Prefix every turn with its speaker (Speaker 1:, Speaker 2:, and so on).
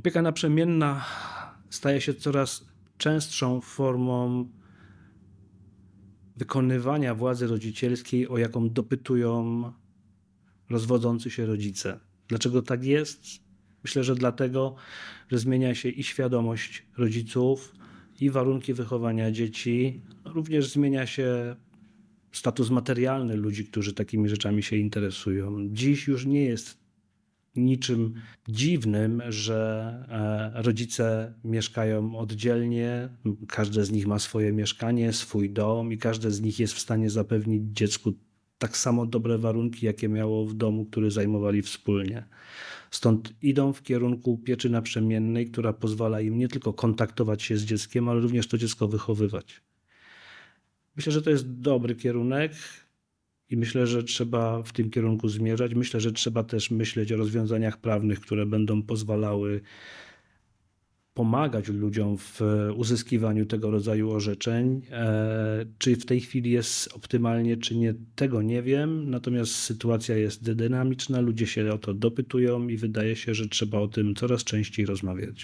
Speaker 1: Opieka naprzemienna staje się coraz częstszą formą wykonywania władzy rodzicielskiej, o jaką dopytują rozwodzący się rodzice. Dlaczego tak jest? Myślę, że dlatego, że zmienia się i świadomość rodziców, i warunki wychowania dzieci. Również zmienia się status materialny ludzi, którzy takimi rzeczami się interesują. Dziś już nie jest niczym dziwnym, że e, rodzice mieszkają oddzielnie, każde z nich ma swoje mieszkanie, swój dom i każde z nich jest w stanie zapewnić dziecku tak samo dobre warunki, jakie miało w domu, który zajmowali wspólnie. Stąd idą w kierunku pieczy naprzemiennej, która pozwala im nie tylko kontaktować się z dzieckiem, ale również to dziecko wychowywać. Myślę, że to jest dobry kierunek i myślę, że trzeba w tym kierunku zmierzać. Myślę, że trzeba też myśleć o rozwiązaniach prawnych, które będą pozwalały pomagać ludziom w uzyskiwaniu tego rodzaju orzeczeń. E, Czy w tej chwili jest optymalnie, czy nie, tego nie wiem. Natomiast sytuacja jest dynamiczna, ludzie się o to dopytują i wydaje się, że trzeba o tym coraz częściej rozmawiać.